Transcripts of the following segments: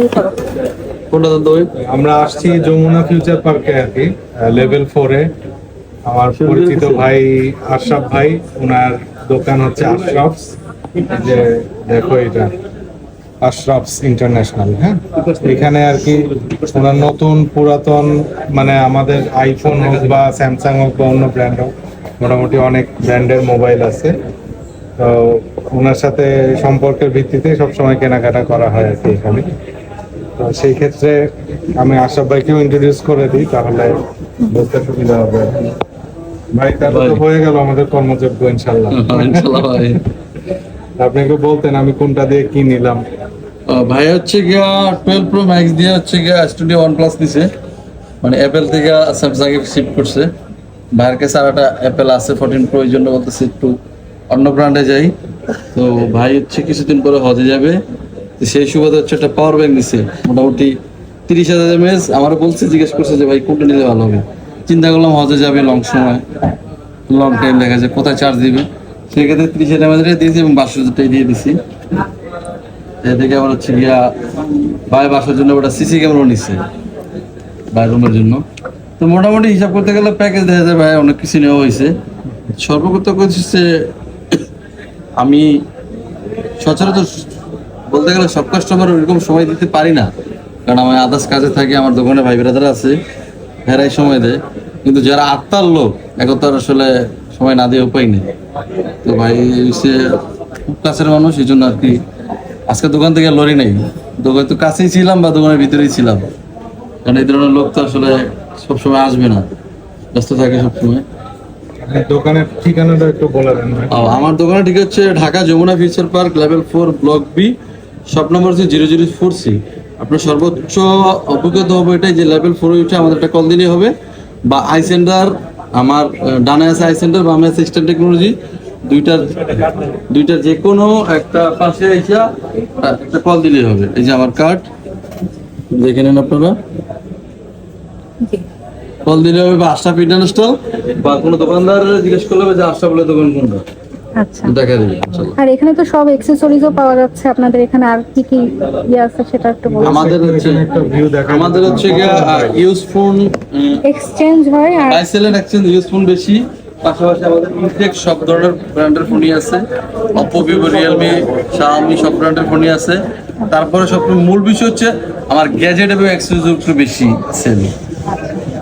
শুরু করো। কোনটা দাম ভাই আমরা আসছি যমুনা ফিউচার পার্কে আর কি লেভেল ফোরে আমার পরিচিত ভাই আশরাফ ভাই ওনার দোকান হচ্ছে আশরাফস। যে দেখো এটা আশরাফস ইন্টারন্যাশনাল হ্যাঁ? এখানে আর কি ওনার নতুন পুরাতন মানে আমাদের আইফোন হোক বা স্যামসাং হোক বা অন্য ব্র্যান্ড হোক মোটামুটি অনেক ব্র্যান্ডের মোবাইল আছে। তো ওনার সাথে সম্পর্কের ভিত্তিতে সবসময় কেনাকাটা করা হয় আর কি এখানে। তো সেই ক্ষেত্রে আমি আশরাফ ভাইকেও ইন্ট্রোডিউস করে দিই তাহলে বুঝতে সুবিধা হবে ভাই তাহলে তো হয়ে গেল আমাদের কর্মযোগ্য ইনশাল্লাহ ইনশাল্লাহ ভাই। আপনি একটু বলতেন আমি কোনটা দিয়ে কি নিলাম? ভাই হচ্ছে গিয়া টুয়েলভ প্রো ম্যাক্স দিয়ে হচ্ছে গিয়া স্টুডিও ওয়ান প্লাস দিছে। মানে অ্যাপেল থেকে স্যামসাং এ শিফট করছে। ভাইয়ের কাছে আর একটা অ্যাপেল আছে ফোরটিন প্রো এই জন্য বলতেছে একটু অন্য ব্র্যান্ডে যাই। তো ভাই হচ্ছে কিছুদিন পরে হজে যাবে। সেই সুবাদে হচ্ছে একটা পাওয়ার ব্যাংক দিছে মোটামুটি তিরিশ হাজার এমএস আমারও বলছে, জিজ্ঞেস করছে যে, ভাই, কোনটা নিলে ভালো হবে? চিন্তা করলাম, হজে যাবে লং সময়। লং টাইম দেখা যায় কোথায় চার্জ দিবে। সেক্ষেত্রে তিরিশ হাজার এমএস দিয়েছি এবং বারোশো হাজারটাই দিয়ে দিছি। এদিকে আমার হচ্ছে গিয়া, ভাই বাসার জন্য ওটা সিসি ক্যামেরা নিচ্ছে ভাই রুমের জন্য। তো মোটামুটি হিসাব করতে গেলে প্যাকেজ দেখা যায়, ভাই, অনেক কিছু নেওয়া হয়েছে। সর্বপ্রথম হচ্ছে আমি সচরাচর বলতে গেলে সব কাস্টমার ওইরকম সময় দিতে পারি না। কারণ আমার আদার্স কাজে থাকি আমার দোকানে ভাই ব্রাদার আছে হেরাই সময় দেয়। কিন্তু যারা আত্মার লোক এখন তো আসলে সময় না দিয়ে উপায় নেই। তো ভাই সে খুব কাছের মানুষ এই জন্য আর কি আজকে দোকান থেকে লরি নেই। দোকান তো কাছেই ছিলাম বা দোকানের ভিতরেই ছিলাম। কারণ এই ধরনের লোক তো আসলে সবসময় আসবে না। ব্যস্ত থাকে সবসময়। দোকানের ঠিকানাটা একটু বলে দেন আমার দোকানে ঠিক হচ্ছে Dhaka Jamuna future park level four block B shop number হচ্ছে জিরো জিরো ফোর সি আপনার সর্বোচ্চ অভিজ্ঞতা হবে এটাই যে লেভেল ফোর উঠে আমাদের একটা কল দিলেই হবে। বা আই সেন্টার আমার ডানে আছে আই সেন্টার বামে আছে ইস্টার্ন টেকনোলজি দুইটার দুইটার যে কোনো একটা পাশে এসে একটা কল দিলেই হবে। এই যে আমার কার্ড দেখে নেন আপনারা। কল দিলে হবে বা আশরাফ ইন্টারন্যাশনাল। বা কোনো দোকানদার জিজ্ঞেস করলে হবে যে আশরাফুলের দোকান কোনটা? আচ্ছা। দেখা দেবে আর এখানে তো সব এক্সেসরিজও পাওয়া যাচ্ছে। আপনাদের এখানে আর কি কি ইয়ে আছে সেটা একটু বলুন। আমাদের হচ্ছে একটা ভিউ দেখা আমাদের হচ্ছে ইউজ ফোন এক্সচেঞ্জ হয় আর আইসেলের এক্সচেঞ্জ ইউজ ফোন বেশি। পাশাপাশি আমাদের ইনটেক সব ধরনের ব্র্যান্ডের ফোনই আছে। অপো ভিভো রিয়েলমি শাওমি সব ব্র্যান্ডের ফোনই আছে। তারপরে সব মূল বিষয় হচ্ছে আমার গ্যাজেট এবং অ্যাক্সেসরিজ একটু বেশি সেল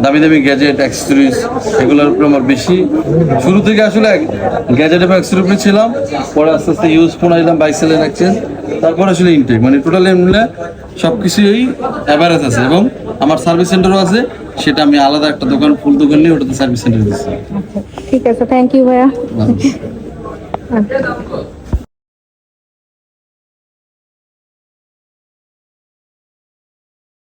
দামি দামি গ্যাজেট অ্যাক্সেসরিজ এগুলোর উপরে আমার বেশি। শুরু থেকে আসলে গ্যাজেট এবং অ্যাক্সেসরিজ উপরে ছিলাম পরে আস্তে আস্তে ইউজ ফোন আইলাম বাইসেলের এক্সচেঞ্জ তারপর আসলে ইনটেক মানে টোটালি মিলে সব কিছুই অ্যাভারেজ আছে এবং আমার সার্ভিস সেন্টারও আছে সেটা আমি আলাদা একটা দোকান ফুল দোকান নিয়ে ওটাতে সার্ভিস সেন্টার দিচ্ছি। ঠিক আছে থ্যাংক ইউ ভাইয়া। আচ্ছা।